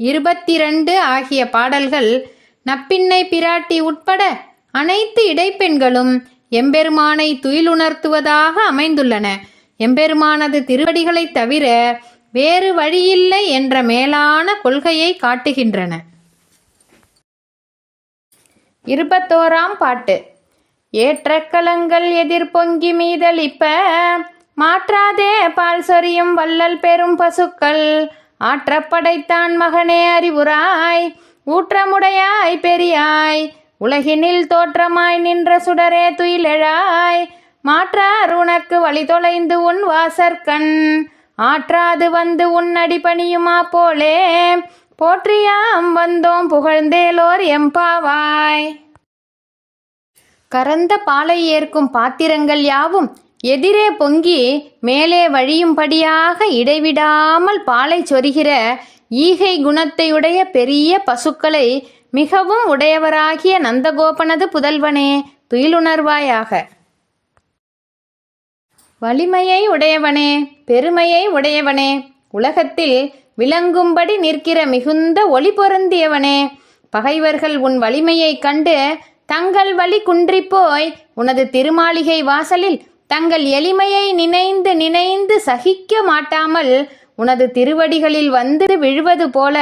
இருபத்திரண்டு ஆகிய பாடல்கள் நப்பின்னை பிராட்டி உட்பட அனைத்து இடைப்பெண்களும் எம்பெருமானை துயிலுணர்த்துவதாக அமைந்துள்ளன. எம்பெருமானது திருவடிகளைத் தவிர வேறு வழியில்லை என்ற மேலான கொள்கையை காட்டுகின்றன. இருபத்தோராம் பாட்டு. ஏற்றக்கலங்கள் எதிர்பொங்கி மீதளிப்ப மாற்றாதே பால் சொரியும் வள்ளல் பெரும் பசுக்கள் ஆற்றப்படைத்தான் மகனே அறிவுராய் ஊற்றமுடையாய் பெரியாய் உலகினில் தோற்றமாய் நின்ற சுடரே துயிலெழாய் மாற்றார் உனக்கு வழி தொலைந்து உன் வாசற்கண் ஆற்றாது வந்து உன் அடிபணியுமா போலே போற்றியாம் வந்தோம் புகழ்ந்தேலோர் எம்பாவாய். கரந்த பாலை ஏற்கும் பாத்திரங்கள் யாவும் எதிரே பொங்கி மேலே வழியும்படியாக இடைவிடாமல் பாலை சொரிகிற ஈகை குணத்தையுடைய பெரிய பசுக்களை மிகவும் உடையவராகிய நந்தகோபனது புதல்வனே துயிலுணர்வாயாக. வலிமையை உடையவனே பெருமையை உடையவனே உலகத்தில் விளங்கும்படி நிற்கிற மிகுந்த ஒளி பொருந்தியவனே பகைவர்கள் உன் வலிமையைக் கண்டு தங்கள் வழி குன்றிப்போய் உனது திருமாளிகை வாசலில் தங்கள் எளிமையை நினைந்து நினைந்து சகிக்க மாட்டாமல் உனது திருவடிகளில் வந்து விழுவது போல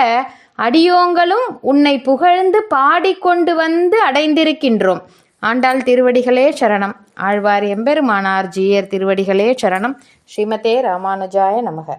அடியோங்களும் உன்னை புகழ்ந்து பாடிக்கொண்டு வந்து அடைந்திருக்கின்றோம். ஆண்டாள் திருவடிகளே சரணம். ஆழ்வார் எம்பெருமானார் ஜீயர் திருவடிகளே சரணம். ஸ்ரீமதே ராமானுஜாய நமக.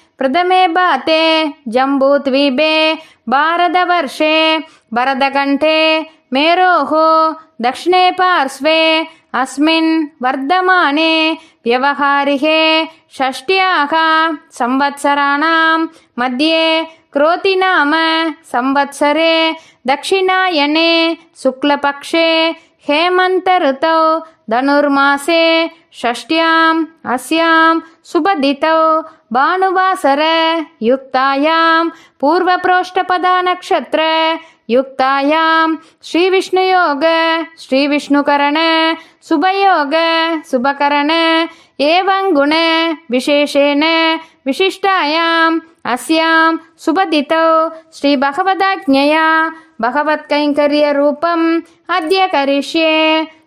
प्रथमे बाते जम्बूद्वीपे भारतवर्षे भरतकण्ठे मेरोः दक्षिणे पार्श्वे अस्मिन् वर्धमाने व्यवहारिके षष्ट्याः संवत्सराणां मध्ये क्रोतिनाम संवत्सरे दक्षिणायने शुक्लपक्षे हेमन्तऋतौ धनुर्मासे षष्ट्याम् अस्यां सुबदितौ भानुवासर युक्तायां पूर्वप्रोष्ठपदानक्षत्र युक्तायां श्रीविष्णुयोग श्रीविष्णुकरण शुभयोग शुभकरण एवं गुण विशेषेण विशिष्टायाम् अस्यां सुबदितौ श्रीभगवदाज्ञया பகவத்கைங்கரியரூபம் அத்திய கரிஷ்யே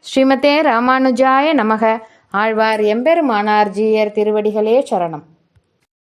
ஸ்ரீமதே ராமானுஜாய நமக. ஆழ்வார் எம்பெருமானார் ஜீயர் திருவடிகளே சரணம்.